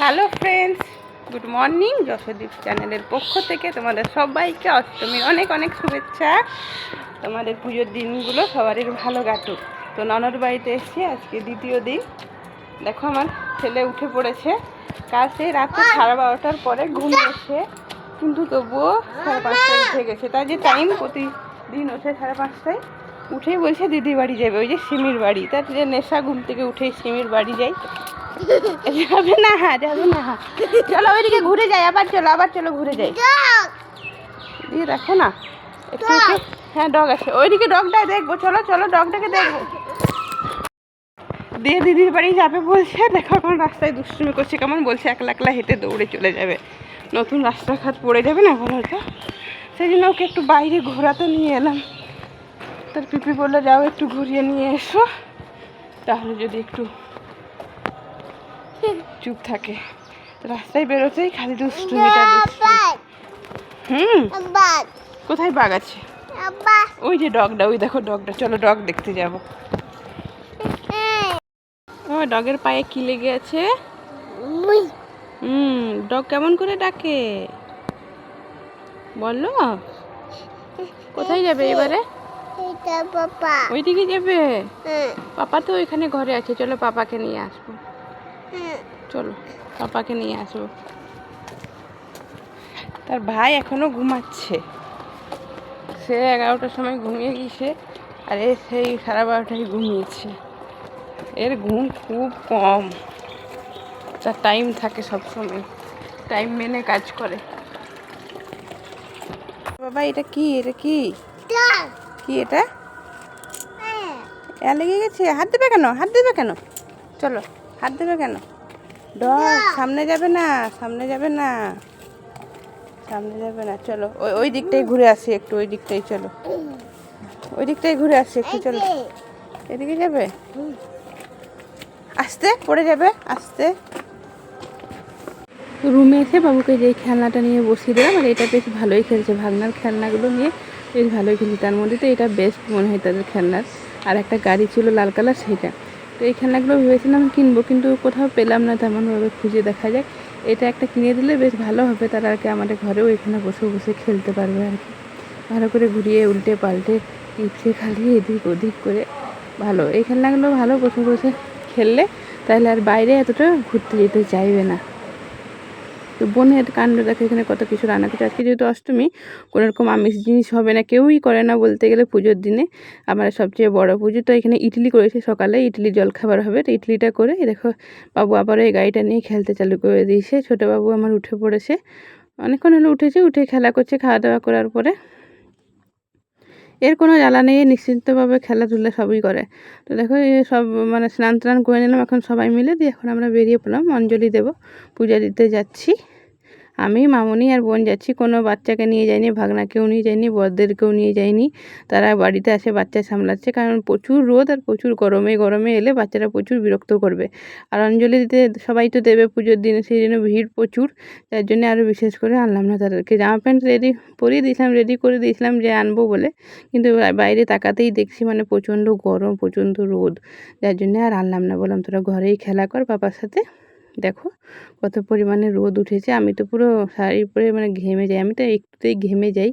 Hello friends, good morning Jashodeep চ্যানেলের পক্ষ থেকে তোমাদের সবাইকে অষ্টমীর অনেক অনেক শুভেচ্ছা। তোমাদের পুজোর দিনগুলো সবারই ভালো কাটুক। তো ননর বাড়িতে এসেছি, আজকে দ্বিতীয় দিন। দেখো আমার ছেলে উঠে পড়েছে। কাল সেই রাত্রে সাড়ে বারোটার পরে ঘুম ঘুমিয়েছে কিন্তু তবুও সাড়ে পাঁচটায় উঠে গেছে। তার যে টাইম প্রতিদিন ওঠে সাড়ে পাঁচটায়, উঠেই বলছে দিদি বাড়ি যাবে, ওই যে সিমির বাড়ি। তার যে নেশা, ঘুম থেকে উঠেই সিমির বাড়ি যাই। যাবে না যাবে না। চলো ওইদিকে ঘুরে যাই আবার চলো আবার চলো ঘুরে যাই। দিয়ে দেখো না একটু হ্যাঁ ডগ আছে। ওইদিকে ডগটা দেখব। চলো চলো ডগটাকে দেখব। দিয়ে দিদির বাড়ি যাবে বলছে। দেখো এখন রাস্তায় দুষ্টুমি করছে কেমন বলছে একলা একলা হেঁটে দৌড়ে চলে যাবে। নতুন রাস্তাঘাট পড়ে যাবে না বলো তো? সেই জন্য ওকে একটু বাইরে ঘোরাতে নিয়ে এলাম। তার পিপি বলল যাও একটু ঘুরিয়ে নিয়ে এসো। তাহলে যদি একটু চুপ থাকে। রাস্তায় বেরোতেই খালি দুষ্টুমিটা দুষ্টুমি। হুম? কোথায় বাঘ আছে? ওই যে ডগটা ওই দেখো ডগটা। চলো ডগ দেখতে যাব। ও ডগের পায়ে কি লেগে আছে? হুম ডগ কেমন করে ডাকে? বলল কোথায় যাবে এবারে? ওইদিকে যাবে? পাপা তো ওইখানে ঘরে আছে। চলো পাপাকে নিয়ে আসব। চলো পাপাকে নিয়ে আসব তার ভাই এখনও ঘুমাচ্ছে। সে এগারোটার সময় ঘুমিয়ে গিয়েছে আর এ সেই সাড়ে বারোটায় ঘুমিয়েছে। এর ঘুম খুব কম। তার টাইম থাকে সব সময় টাইম মেনে কাজ করে। বাবা এটা কি? এটা কি? কি এটা? লেগে গেছে। হাত দেবে কেন? হাত দেবে কেন? চলো। হাত দেবে কেন? ডগ সামনে যাবে না, সামনে যাবে না। সামনে যাবে না, চলো, ওই ওই দিকটাই ঘুরে আসি একটু, ওই দিকটাই চলো। ওই দিকটাই ঘুরে আসি একটু, চলো। এদিকে যাবে? আসতে, পড়ে যাবে, আসতে। রুমে এসে বাবুকে যেই খেলনাটা নিয়ে বসিয়ে দিলাম, আর এটা বেশ ভালোই খেলছে। ভাগনার খেলনাগুলো নিয়ে বেশ ভালোই খেলছে। তার মধ্যে তো এটা বেস্ট মনে হয় তাদের খেলনার। আর একটা গাড়ি ছিল লাল কালার, সেইটা। তো এই খেলনাগুলো ভেবেছিলাম কিনবো, কিন্তু কোথাও পেলাম না তেমনভাবে, খুঁজে দেখা যাক। এটা একটা কিনে দিলে বেশ ভালো হবে, তারা আর কি আমাদের ঘরেও এখানে বসে বসে খেলতে পারবে আর কি। ভালো করে ঘুরিয়ে, উল্টে, পাল্টে, টিপসে খালি এদিক ওদিক করে। ভালো, এই খেলনাগুলো ভালো বসে বসে খেললে তাহলে আর বাইরে এতটা ঘুরতে যেতে চাইবে না। তো বোনের কাণ্ড দেখে এখানে কত কিছু রান্না করছে। আজকে যেহেতু অষ্টমী, কোনোরকম আমিষ জিনিস হবে না, কেউই করে না বলতে গেলে পুজোর দিনে। আমার সবচেয়ে বড় পুজো তো এখানে ইডলি করেছে সকালে, ইডলি জলখাবার হবে। তো ইডলিটা করে দেখো, বাবু আবার এই গাড়িটা নিয়ে খেলতে চালু করে দিয়েছে। ছোটো বাবু আমার উঠে পড়েছে। অনেকক্ষণ হলে উঠেছে, উঠে খেলা করছে, খাওয়া দাওয়া করার পরে। এর কোনো জ্বালা নেই, নিশ্চিন্তভাবে খেলাধুলা সবই করে। তো দেখো সব মানে স্নান টান করে নিলাম, এখন সবাই মিলে দিয়ে এখন আমরা বেরিয়ে পড়লাম, অঞ্জলি দেব, পূজা দিতে যাচ্ছি। আমি মামনি আর বোন যাচ্ছি, কোনো বাচ্চাকে নিয়ে যাইনি, ভাগনাকেও নিয়ে যাইনি, বরদেরকেও নিয়ে যাইনি। তারা বাড়িতে আসে, বাচ্চা সামলাচ্ছে, কারণ প্রচুর রোদ আর প্রচুর গরমে গরমে এলে বাচ্চারা প্রচুর বিরক্ত করবে। আর অঞ্জলি দিতে, সবাই তো দেবে পুজোর দিনে, সেই জন্য ভিড় প্রচুর। তার জন্য আরও বিশেষ করে আনলাম না তাদেরকে। জামা প্যান্ট রেডি পরিয়ে দিয়েছিলাম, রেডি করে দিয়েছিলাম যে আনব বলে। কিন্তু বাইরে তাকাতেই দেখছি মানে প্রচণ্ড গরম, প্রচণ্ড রোদ। যার জন্যে আর আনলাম না। বললাম, তোরা ঘরেই খেলা কর, বাবার সাথে। দেখো, কত পরিমাণে রোদ উঠেছে। আমি তো পুরো শাড়ি পরে মানে ঘেমে যাই। আমি তো একটুতেই ঘেমে যাই।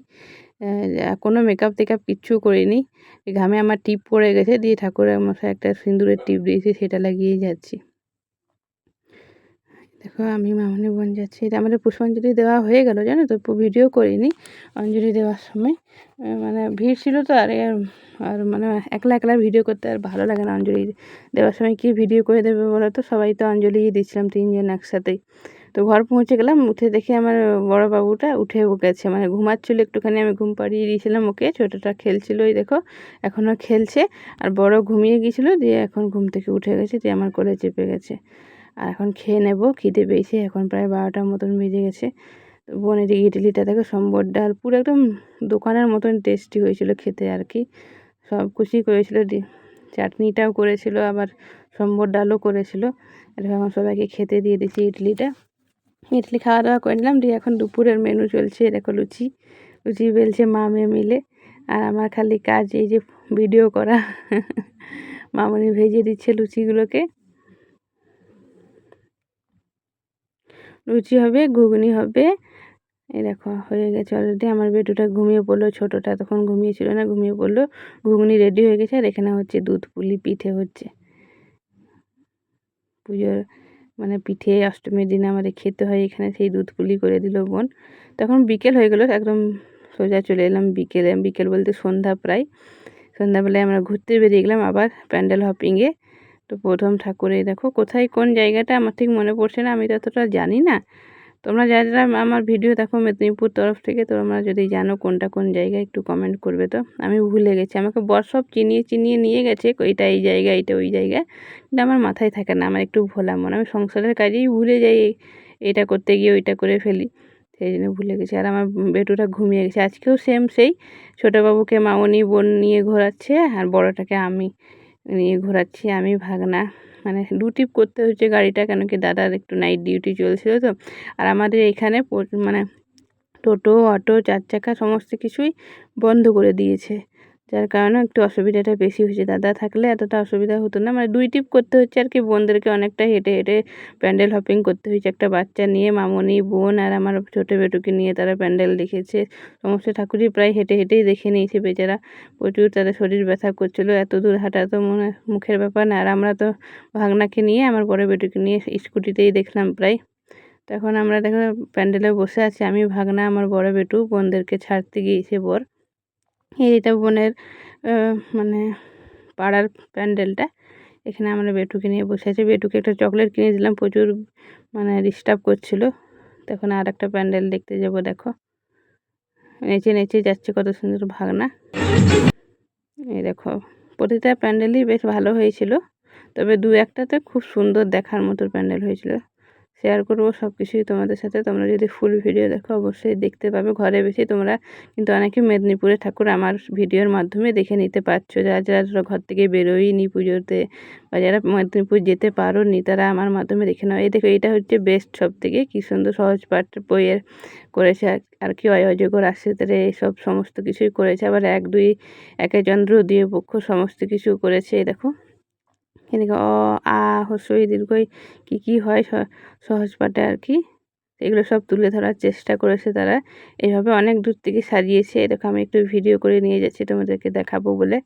কোনো মেকআপ টেকআপ কিচ্ছু করিনি। ঘামে আমার টিপ পড়ে গেছে। দিয়ে ঠাকুরের মশাই একটা সিঁদুরের টিপ দিয়েছি, সেটা লাগিয়ে যাচ্ছি। দেখো, আমি মামনি বোন যাচ্ছি। আমাদের পুষ্পাঞ্জলি দেওয়া হয়ে গেল, জানো তো? ভিডিও করিনি অঞ্জলি দেওয়ার সময়। মানে ভিড় ছিল তো, আর আর মানে একলা একলা ভিডিও করতে আর ভালো লাগে না অঞ্জলি দেওয়ার সময়। কি ভিডিও করে দেবে বলো তো? সবাই তো অঞ্জলি দিচ্ছিলাম তিনজন একসাথেই। তো ঘর পৌঁছে গেলাম, উঠে দেখে আমার বড় বাবুটা উঠে গেছে। মানে ঘুমাচ্ছিল একটুখানি, আমি ঘুম পাড়িয়ে দিয়েছিলাম ওকে। ছোটোটা খেলছিল ওই দেখো এখনও খেলছে। আর বড় ঘুমিয়ে গিয়েছিল দিয়ে এখন ঘুম থেকে উঠে গেছে, দিয়ে আমার কোলে চেপে গেছে। আর এখন খেয়ে নেব, খিদে পেয়েছে, এখন প্রায় বারোটার মতন বেজে গেছে। বোনের ইডলিটা দেখো, সম্বর ডাল, পুরো একদম দোকানের মতন টেস্টি হয়েছিল খেতে আর কি। সব কিছুই করেছিল চাটনিটাও করেছিল, আবার সম্বর ডালও করেছিল। এখন সবাইকে খেতে দিয়ে দিয়েছি ইডলিটা। ইডলি খাওয়া দাওয়া করে নিলাম, দিয়ে এখন দুপুরের মেনু চলছে দেখো লুচি। লুচি বেলছে মা মেয়ে মিলে, আর আমার খালি কাজ এই যে ভিডিও করা। মামনি ভেজে দিচ্ছে লুচিগুলোকে। লুচি হবে, ঘুগনি হবে। এই দেখো, হয়ে গেছে অলরেডি আমার বেটুটা ঘুমিয়ে পড়ল, ছোটোটা তখন ঘুমিয়েছিল না, ঘুমিয়ে পড়ল। ঘুগনি রেডি হয়ে গেছে আর এখানে হচ্ছে দুধ, পুলি, পিঠে হচ্ছে। পুজোর মানে পিঠে অষ্টমীর দিন আমাদের খেতে হয়, এখানে সেই দুধ, পুলি করে দিল বোন। তখন বিকেল হয়ে গেলো, একদম সোজা চলে এলাম বিকেলে। বিকেল বলতে সন্ধ্যা প্রায়। সন্ধ্যাবেলায় আমরা ঘুরতে বেরিয়ে গেলাম আবার প্যান্ডেল হপিংয়ে তো প্রথম ঠাকুরে দেখো কোথায় কোন জায়গাটা আমার ঠিক মনে পড়ছে না, আমি ততটা জানি না। তোমরা যারা যারা আমার ভিডিও দেখো মেদিনীপুর তরফ থেকে, তোমরা যদি জানো কোনটা কোন জায়গায়, একটু কমেন্ট করবে তো। আমি ভুলে গেছি, আমাকে বর সব চিনিয়ে চিনিয়ে নিয়ে গেছে, এটা এই জায়গা এটা ওই জায়গা কিন্তু আমার মাথায় থাকে না, আমার একটু ভোলা মনে। আমি সংসারের কাজেই ভুলে যাই, এটা করতে গিয়ে ওইটা করে ফেলি, সেই জন্য ভুলে গেছি। আর আমার বেটুটা ঘুমিয়ে গেছে, আজকেও সেম সেই, ছোটোবাবুকে মামনি বোন নিয়ে ঘোরাচ্ছে, আর বড়টাকে আমি। নিয়ে ঘোরাচ্ছি আমি ভাগনা। মানে টিপ করতে হচ্ছে গাড়িটা, কেন কি দাদার একটু নাইট ডিউটি চলছিল তো। আর আমাদের এখানে মানে টোটো, অটো, চার চাকা সমস্ত কিছুই বন্ধ করে দিয়েছে। যার কারণে একটু অসুবিধাটা বেশি হয়েছে। দাদা থাকলে এতটা অসুবিধা হতো না। মানে দুই টিপ করতে হচ্ছে আর কি। বোনদেরকে অনেকটা হেঁটে হেঁটে প্যান্ডেল হপিং করতে হয়েছে। একটা বাচ্চা নিয়ে, মামনি, বোন আর আমার ছোটো বেটুকে নিয়ে তারা প্যান্ডেল দেখেছে। সমস্ত ঠাকুরই প্রায় হেঁটে হেঁটেই দেখে নিয়েছে বেচারা। প্রচুর তাদের শরীর ব্যথা করছিল। এত দূর হাঁটা তো মনে মুখের ব্যাপার না। আর আমরা তো ভাগনাকে নিয়ে, আমার বড় বেটুকে নিয়ে স্কুটিতেই দেখলাম প্রায়। তখন আমরা দেখো প্যান্ডেলে বসে আছি। আমি, ভাগনা, আমার বড় বেটু বোনদেরকে ছাড়তে গিয়েছে বর। এটা বোনের মানে পাড়ার প্যান্ডেলটা, এখানে আমরা বেটুকে নিয়ে বসে আছি। বেটুকে একটা চকলেট কিনে দিলাম, প্রচুর মানে ডিস্টার্ব করছিল। তখন আর একটা প্যান্ডেল দেখতে যাব, দেখো। নেচে নেচে যাচ্ছে কত সুন্দর ভাগনা। এই দেখো, প্রতিটা প্যান্ডেলই বেশ ভালো হয়েছিল, তবে দু একটাতে খুব সুন্দর দেখার মতো প্যান্ডেল হয়েছিল। শেয়ার করব সব কিছুই তোমাদের সাথে। তোমরা যদি ফুল ভিডিও দেখো, অবশ্যই দেখতে পাবে। ঘরে বেশি তোমরা কিন্তু অনেকে মেদিনীপুরে ঠাকুর আমার ভিডিওর মাধ্যমে দেখে নিতে পারছ। যারা যারা ঘর থেকে বেরোয়নি পুজোতে বা যারা মেদিনীপুর যেতে পারো নি তারা আমার মাধ্যমে দেখে নাও। এই দেখো এটা হচ্ছে বেস্ট সব থেকে কী সুন্দর সহজ পাঠ বইয়ের করেছে আর কি আসছে তারা এইসব সমস্ত কিছুই করেছে। আবার এক, দুই একে চন্দ্র দিয়ে পক্ষ সমস্ত কিছু করেছে, এই দেখো। এদিকে অ, আ হস্যই দীর্ঘই, কী কী হয় সহজ পাঠে আর কি? এগুলো সব তুলে ধরার চেষ্টা করেছে তারা। এইভাবে অনেক দূর থেকে সাজিয়েছে এরকম আমি একটু ভিডিও করে নিয়ে যাচ্ছি তোমাদেরকে দেখাবো বলে।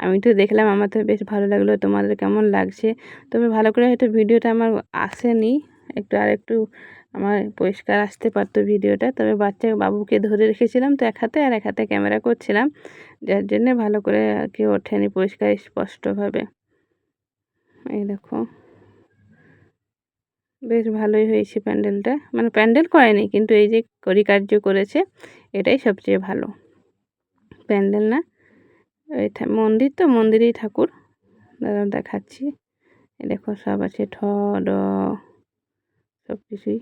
আমি তো দেখলাম, আমার তো বেশ ভালো লাগল। তোমাদের কেমন লাগছে? তবে ভালো করে হয়তো ভিডিওটা আমার আসেনি। একটু আর একটু আমার পরিষ্কার আসতে পারতো ভিডিওটা। তবে বাচ্চা বাবুকে ধরে রেখেছিলাম তো এক হাতে আর এক হাতে ক্যামেরা করছিলাম। যার জন্যে ভালো করে আর কি ওঠেনি পরিষ্কার স্পষ্টভাবে। এই দেখো। বেশ ভালোই হয়েছে প্যান্ডেলটা। মানে প্যান্ডেল করেনি, কিন্তু এই যে কারিকার্য করেছে, এটাই সবচেয়ে ভালো। প্যান্ডেল না? মন্দির তো, মন্দিরেই ঠাকুর। দাদা দেখাচ্ছি। এই দেখো, সব আছে, ঠ, ড, সব কিছুই।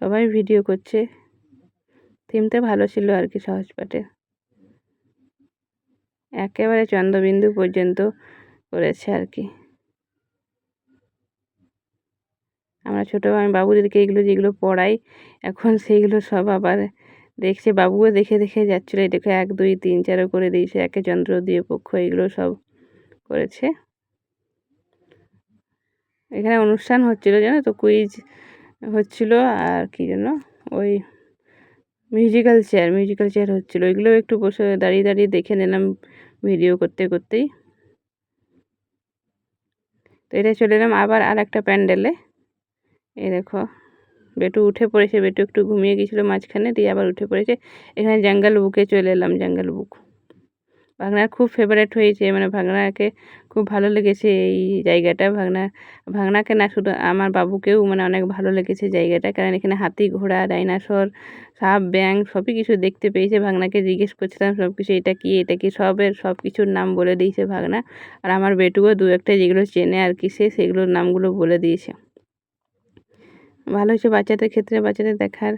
সবাই ভিডিও করছে। থিমটা ভালো ছিল আর কি, সহজ পাঠে। একেবারে চন্দ্রবিন্দু পর্যন্ত করেছে আর কি আমরা ছোটো, আমি বাবুদেরকে এগুলো যেগুলো পড়াই, এখন সেইগুলো সব আবার দেখছে, বাবুও দেখে দেখে যাচ্ছিল এটাকে এক, দুই, তিন, চারও করে দিয়েছে, একে চন্দ্র, দিয়ে পক্ষ, এগুলো সব করেছে। এখানে অনুষ্ঠান হচ্ছিল, জানো তো? কুইজ হচ্ছিল, আর কি যেন? ওই মিউজিক্যাল চেয়ার মিউজিক্যাল চেয়ার হচ্ছিল। ওইগুলো একটু বসে দাঁড়িয়ে দাঁড়িয়ে দেখে নিলাম ভিডিও করতে করতেই। তো এটা চলে এলাম আবার আর একটা প্যান্ডেলে। এই দেখো, বেটু উঠে পড়েছে, বেটু একটু ঘুমিয়ে গিয়েছিল মাঝখানে, দিয়ে আবার উঠে পড়েছে। এখানে জঙ্গল বুকে চলে এলাম, জঙ্গল বুক। ভাগনার খুব ফেভারেট হয়েছে মানে ভাগনাকে খুব ভালো লেগেছে এই জায়গাটা। ভাগনা, ভাগনাকে না শুধু আমার বাবুকেও মানে অনেক ভালো লেগেছে জায়গাটা, কারণ এখানে হাতি ঘোড়া, ডাইনাসর, সাপ ব্যাং সবই কিছু দেখতে পেয়েছে। ভাগনাকে জিজ্ঞেস করছিলাম সব কিছু এটা কি এটা কি সবের সব কিছুর নাম বলে দিয়েছে ভাগনা? আর আমার বেটুও দু একটা যেগুলো চেনে আর কি, সে সেগুলোর নামগুলো বলে দিয়েছে। ভালো হয়েছে বাচ্চাদের ক্ষেত্রে, বাচ্চাদের দেখার।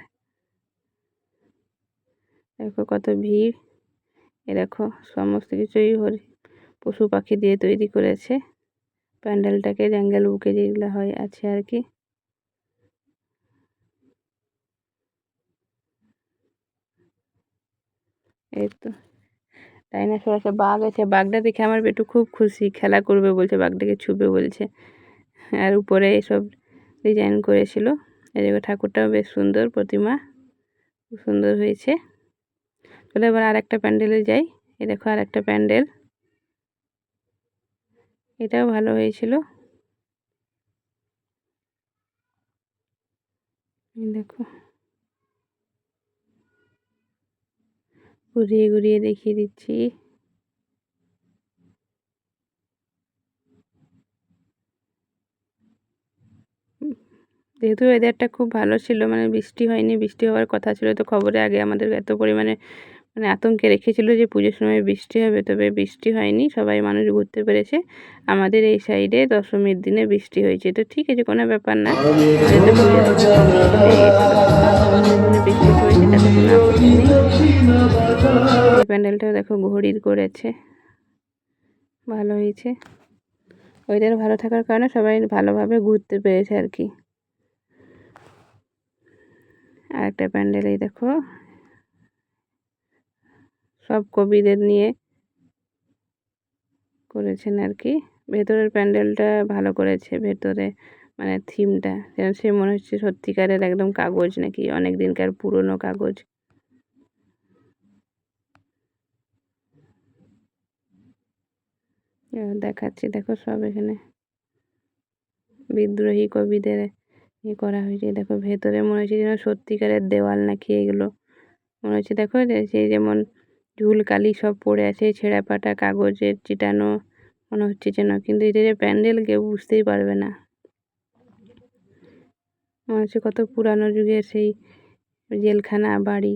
দেখো কত ভিড়। এ দেখো, সমস্ত কিছুই হরি পশু পাখি দিয়ে তৈরি করেছে। প্যান্ডেলটাকে, জঙ্গল বুকে যেগুলো হয়, আছে আর কি। এই তো ডাইনাসর আছে বাঘ আছে। বাঘটা দেখে আমার বেটু খুব খুশি, খেলা করবে বলছে, বাঘটাকে ছুবে বলছে। আর উপরে এসব ডিজাইন করেছিল। এই ঠাকুরটাও বেশ সুন্দর প্রতিমা, খুব সুন্দর হয়েছে। চলো এবার আর একটা প্যান্ডেলে যাই। এই দেখো আর একটা প্যান্ডেল। এটাও ভালো হয়েছিল। দেখো। ঘুরিয়ে ঘুরিয়ে দেখিয়ে দিচ্ছি। যেহেতু ওয়েদারটা খুব ভালো ছিল মানে বৃষ্টি হয়নি, বৃষ্টি হওয়ার কথা ছিল, তো খবরে আগে আমাদের এত পরিমাণে মানে আতঙ্কে রেখেছিল যে পুজোর সময় বৃষ্টি হবে, তবে বৃষ্টি হয়নি, সবাই মানুষ ঘুরতে পেরেছে। আমাদের এই সাইডে দশমীর দিনে বৃষ্টি হয়েছে। তো ঠিক আছে, কোনো ব্যাপার না। বৃষ্টি প্যান্ডেলটাও দেখো ঘড়ির করেছে। ভালো হয়েছে। ওয়েদার ভালো থাকার কারণে সবাই ভালোভাবে ঘুরতে পেরেছে আর কি। আর একটা প্যান্ডেলেই দেখো। সব কবিদের নিয়ে করেছেন আর কি। ভেতরের প্যান্ডেলটা ভালো করেছে, ভেতরে মানে থিমটা। যেন সে মনে হচ্ছে সত্যিকারের একদম কাগজ নাকি, অনেক দিনকার পুরনো কাগজ। দেখাচ্ছি, দেখো সব এখানে। বিদ্রোহী কবিদের ইয়ে করা হয়েছে, দেখো ভেতরে মনে হচ্ছে যেন সত্যিকারের দেওয়াল নাকি এগুলো। মনে হচ্ছে, দেখো সেই যেমন ঝুলকালি সব পড়ে আছে, ছেঁড়া পাটা, কাগজের চিটানো মনে হচ্ছে যেন, কিন্তু এটা যে প্যান্ডেল কেউ বুঝতেই পারবে না। মনে হচ্ছে কত পুরানো যুগের সেই জেলখানা বাড়ি।